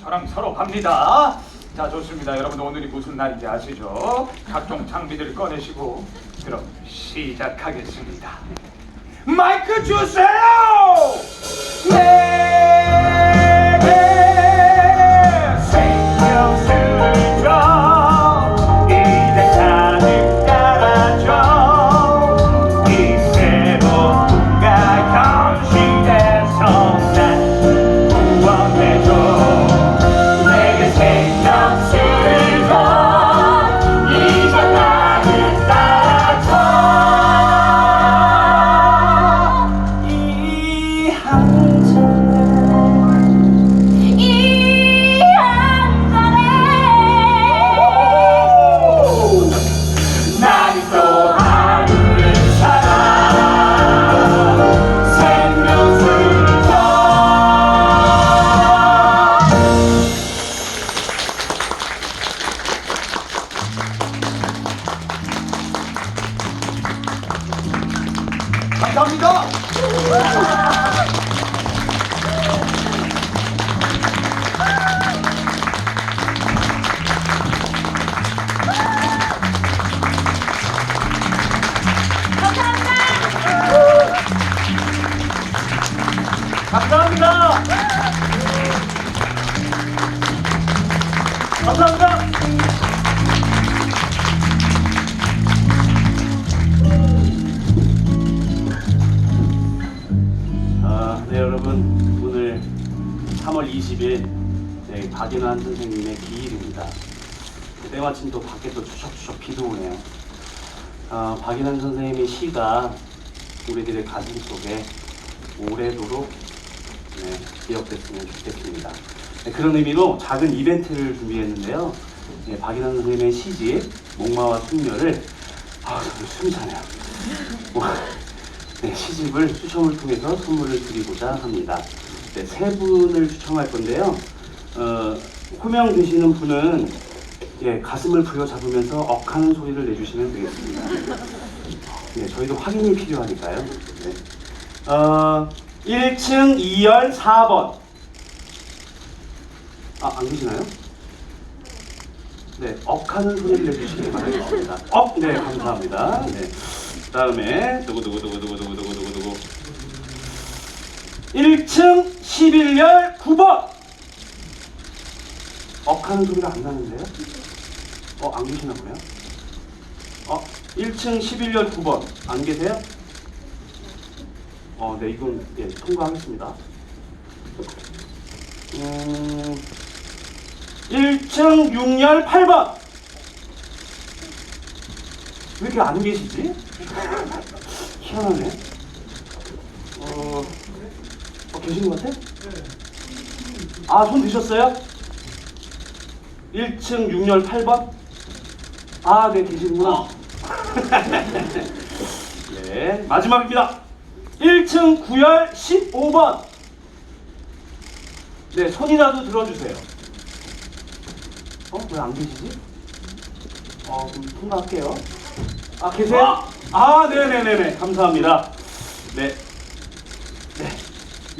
저랑 서로 갑니다. 자, 좋습니다. 여러분 오늘이 무슨 날인지 아시죠? 각종 장비들 꺼내시고 그럼 시작하겠습니다. 마이크 주세요! 내 감사합니다. 감사합니다. 아, 네 여러분 오늘 3월 20일 네, 박인환 선생님의 기일입니다. 때마침 또 밖에 또 추적추적 비도 오네요. 아, 박인환 선생님의 시가 우리들의 가슴 속에 오래도록 네, 기억됐으면 좋겠습니다. 네, 그런 의미로 작은 이벤트를 준비했는데요. 네, 박인환 선생님의 시집 목마와 숙녀를 아, 저도 숨이 차네요. 뭐, 네, 시집을 추첨을 통해서 선물을 드리고자 합니다. 네, 세 분을 추첨할 건데요. 어, 호명 되시는 분은 예, 가슴을 부여잡으면서 억하는 소리를 내주시면 되겠습니다. 네, 저희도 확인이 필요하니까요. 네. 어, 1층 2열 4번. 아, 안 계시나요? 네, 억하는 소리를 내주시기 바랍니다. 억, 네, 감사합니다. 네. 다음에, 두구두구두구두구두구두구두구. 1층 11열 9번. 억하는 소리가 안 나는데요? 어, 안 계시나 보네요? 어, 1층 11열 9번. 안 계세요? 어, 네, 이건 예, 통과하겠습니다. 음, 1층 6열 8번. 왜 이렇게 안 계시지? 희한하네. 어, 어 계신 것 같아? 아, 손 드셨어요? 1층 6열 8번? 아, 네, 계시구나. 네, 마지막입니다. 1층 9열 15번. 네, 손이라도 들어주세요. 어, 왜 안 계시지? 어, 그럼 통과할게요. 아, 계세요? 아, 네네네네. 감사합니다. 네. 네.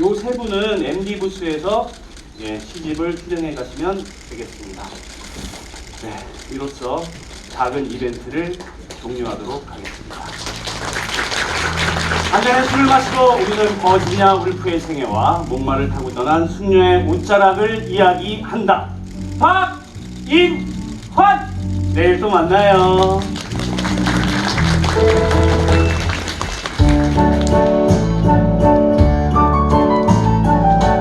요 세 분은 MD 부스에서 예, 시집을 수령해 가시면 되겠습니다. 네. 이로써 작은 이벤트를 종료하도록 하겠습니다. 한잔의 술을 마시고 우리는 버지니아 울프의 생애와 목마를 타고 떠난 숙녀의 옷자락을 이야기한다. 박인환! 내일 또 만나요.